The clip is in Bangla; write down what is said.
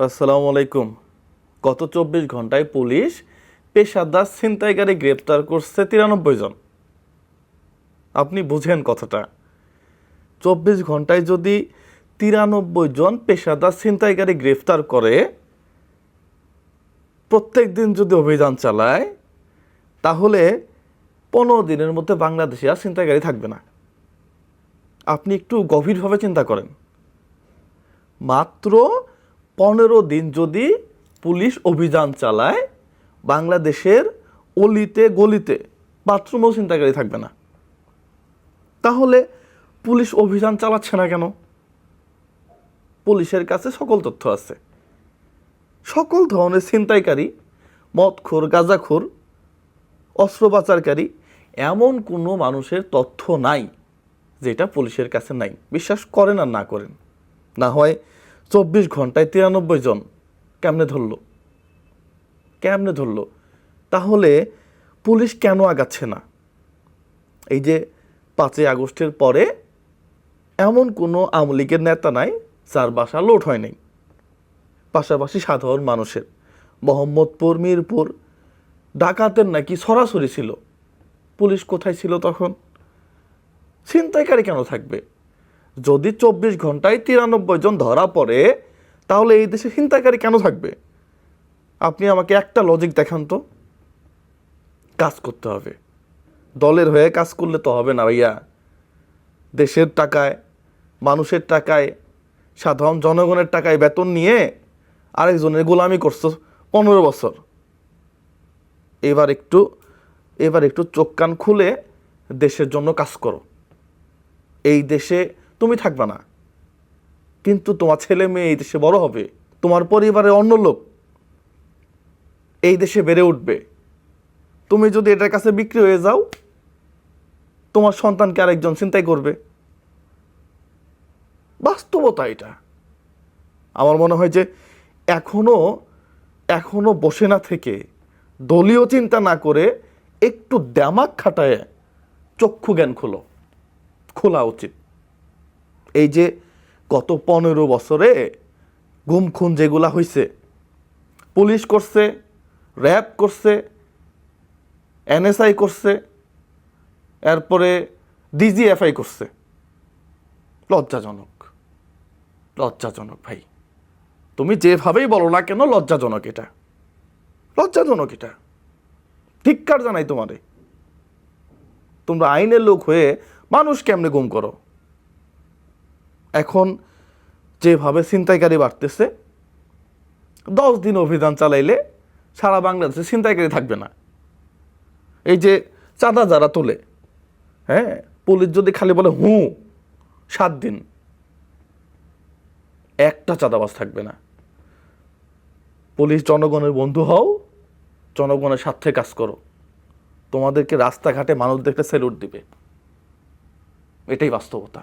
আসসালামু আলাইকুম। গত চব্বিশ ঘন্টায় পুলিশ পেশাদার ছিনতাইকারী গ্রেপ্তার করছে তিরানব্বই জন। আপনি বুঝেন কথাটা। চব্বিশ ঘন্টায় যদি তিরানব্বই জন পেশাদার ছিনতাইকারী গ্রেফতার করে, প্রত্যেক দিন যদি অভিযান চালায়, তাহলে পনেরো দিনের মধ্যে বাংলাদেশে আর ছিনতাইকারী থাকবে না। আপনি একটু গভীরভাবে চিন্তা করেন। মাত্র পনেরো দিন যদি পুলিশ অভিযান চালায়, বাংলাদেশের অলিতে গলিতে বাথরুমও চিন্তাকারী থাকবে না। তাহলে পুলিশ অভিযান চালাচ্ছে না কেন? পুলিশের কাছে সকল তথ্য আছে। সকল ধরনের ছিনতাইকারী, মদখোর, গাঁজাখোর অস্ত্র পাচারকারী এমন কোনো মানুষের তথ্য নাই, যেটা পুলিশের কাছে নাই। বিশ্বাস করেন আর না করেন। না হয় চব্বিশ ঘন্টায় তিরানব্বই জন কেমনে ধরলো? কেমনে ধরলো? তাহলে পুলিশ কেন আগাচ্ছে না? এই যে পাঁচই আগস্টের পরে এমন কোনো আওয়ামী লীগের নেতা নাই যার বাসা লোট হয় নাই। পাশাপাশি সাধারণ মানুষের। মোহাম্মদপুর মিরপুর। ডাকাতের নাকি সরাসরি ছিল। পুলিশ কোথায় ছিল তখন? ছিনতাইকারী কেন থাকবে? যদি চব্বিশ ঘন্টায় তিরানব্বই জন ধরা পড়ে, তাহলে এই দেশে ছিনতাইকারী কেন থাকবে? আপনি আমাকে একটা লজিক দেখান তো। কাজ করতে হবে। দলের হয়ে কাজ করলে তো হবে না ভাইয়া। দেশের টাকায়, মানুষের টাকায়, সাধারণ জনগণের টাকায় বেতন নিয়ে আরেকজনের গোলামি করছ পনেরো বছর। এবার একটু এবার একটু চোখ কান খুলে দেশের জন্য কাজ করো। এই দেশে তুমি থাকবে না। কিন্তু তোমার ছেলে মেয়ে এই দেশে বড় হবে, তোমার পরিবারে অন্য লোক এই দেশে বেড়ে উঠবে। তুমি যদি এটার কাছে বিক্রি হয়ে যাও, তোমার সন্তানকে আরেকজন চিন্তাই করবে। বাস্তবতা এটা। আমার মনে হয় যে এখনও এখনও বসে না থেকে দলীয় চিন্তা না করে একটু দ্যামাক খাটায় চক্ষু জ্ঞান খোলো। খোলা উচিত। এই যে গত পনেরো বছরে গুম খুন যেগুলা হয়েছে পুলিশ করছে, র্যাব করছে, এনএসআই করছে, এরপরে ডিজিএফআই করছে। লজ্জাজনক লজ্জাজনক ভাই। তুমি যেভাবেই বলো না কেন, লজ্জাজনক এটা। লজ্জাজনক এটা। ধিক্কার জানাই তোমারে। তোমরা আইনের লোক হয়ে মানুষ কেমনে গুম করো? এখন যেভাবে ছিনতাইকারী বাড়তেছে, দশ দিন অভিযান চালাইলে সারা বাংলাদেশে ছিনতাইকারী থাকবে না। এই যে চাঁদা যারা তোলে হ্যাঁ পুলিশ যদি খালি বলে হু, সাত দিন, একটা চাঁদাবাজ থাকবে না। পুলিশ জনগণের বন্ধু হও, জনগণের স্বার্থে কাজ করো। তোমাদেরকে রাস্তাঘাটে মানুষদেরকে স্যালুট দিবে। এটাই বাস্তবতা।